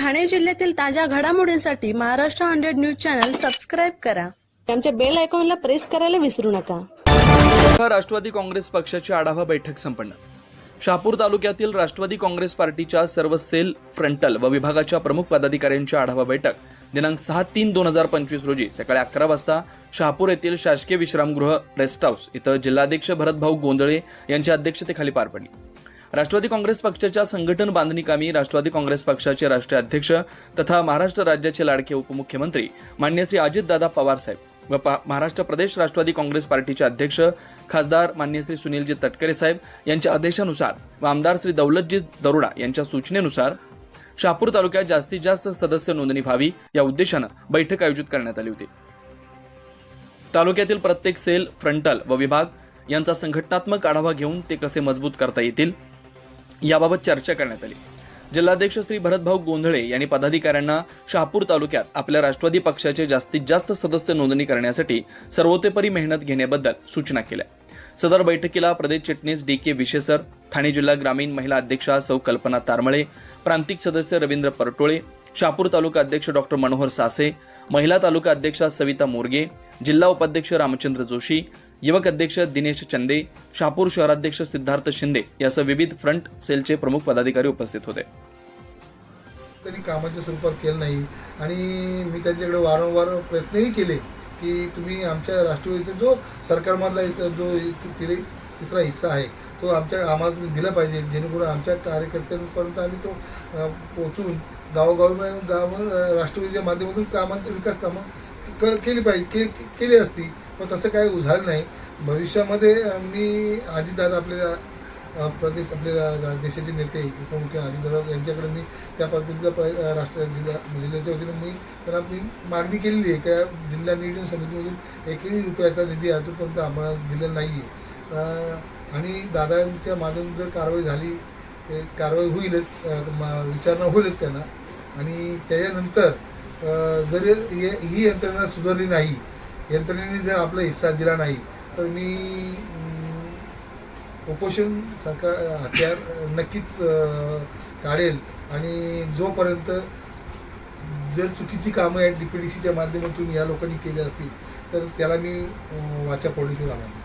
ठाणे जिल्ह्यातील ताज्या घडामोडींसाठी Maharashtra hundred news channel subscribe करा. आमच्या बेल आयकॉनला प्रेस करायला विसरू नका. राष्ट्रवादी काँग्रेस पक्षाची आढावा बैठक संपन्न. शहापूर तालुक्यातील राष्ट्रवादी काँग्रेस पार्टीच्या सर्व सेल फ्रंटल व विभागाच्या प्रमुख पदाधिकाऱ्यांची आढावा बैठक दिनांक सहा तीन दोन हजार पंचवीस रोजी सकाळी अकरा वाजता शहापूर येथील शासकीय विश्रामगृह रेस्ट हाऊस इथं जिल्हाध्यक्ष भरतभाऊ गोंधळे यांच्या अध्यक्षतेखाली पार पडली. राष्ट्रवादी काँग्रेस पक्षाच्या संघटन बांधणीकामी राष्ट्रवादी काँग्रेस पक्षाचे राष्ट्रीय अध्यक्ष तथा महाराष्ट्र राज्याचे लाडके उपमुख्यमंत्री मान्य श्री अजितदादा पवार साहेब व पा- महाराष्ट्र प्रदेश राष्ट्रवादी काँग्रेस पार्टीचे अध्यक्ष खासदार मान्य श्री सुनीलजी तटकरे साहेब यांच्या आदेशानुसार व आमदार श्री दौलतजी दरोडा यांच्या सूचनेनुसार शहापूर तालुक्यात जास्तीत जास्त सदस्य नोंदणी व्हावी या उद्देशानं बैठक आयोजित करण्यात आली होती. तालुक्यातील प्रत्येक सेल फ्रंटल व विभाग यांचा संघटनात्मक आढावा घेऊन ते कसे मजबूत करता येतील? याबाबत चर्चा करण्यात आली. जिल्हाध्यक्ष श्री भरतभाऊ गोंधळे यांनी पदाधिकाऱ्यांना शहापूर तालुक्यात आपल्या राष्ट्रवादी पक्षाचे जास्तीत जास्त सदस्य नोंदणी करण्यासाठी सर्वतोपरी मेहनत घेण्याबद्दल सूचना केल्या. सदर बैठकीला प्रदेश चिटणीस डी के विशेसर ठाणे जिल्हा ग्रामीण महिला अध्यक्षा सौ कल्पना तारमळे प्रांतिक सदस्य रवींद्र परटोळे शहापूर तालुका अध्यक्ष डॉक्टर मनोहर सासे महिला तालुका अध्यक्षा सविता मोरगे जिल्हा उपाध्यक्ष रामचंद्र जोशी युवक अध्यक्ष दिनेश चंदे शहापूर शहराध्यक्ष सिद्धार्थ शिंदे यासह विविध फ्रंट सेलचे प्रमुख पदाधिकारी उपस्थित होते. त्यांनी कामाच्या स्वरूपात केलं नाही आणि मी त्यांच्याकडे वारंवार प्रयत्नही केले की तुम्ही आमच्या राष्ट्रवादीचा जो सरकारमधला जो तिसरा हिस्सा आहे तो आमच्या आम्हाला तुम्ही दिला पाहिजे जेणेकरून आमच्या कार्यकर्त्यांपर्यंत आम्ही तो पोचून गावोगावी गाव राष्ट्रवादीच्या माध्यमातून कामांचा विकास कामं क केली पाहिजे के- केली असती. पण तसं काही उझालं नाही. भविष्यामध्ये मी अजितदादा आपल्याला प्रदेश आपल्या देशाचे नेते उपमुख्य अजितदादा यांच्याकडे मी त्या पद्धतीचा प राष्ट्र जिल्हा जिल्ह्याच्या वतीनं मी त्यांना मी मागणी केलेली आहे. का जिल्हा नियोजन समितीमधून एकही रुपयाचा निधी अजूनपर्यंत आम्हाला दिलेला नाही आहे आणि दादांच्या मागून जर कारवाई झाली कारवाई होईलच मा- विचारणा होईलच त्यांना. आणि त्याच्यानंतर जर ही यंत्रणा सुधारली नाही यंत्रणेने जर आपला हिस्सा दिला नाही तर मी उपोषण सरकार हत्यार नक्कीच काढेल आणि जोपर्यंत जर चुकीची कामं आहेत डी पी डी सीच्या माध्यमातून या लोकांनी केली असतील तर त्याला मी वाचा फोडण्याशिवाय राहणार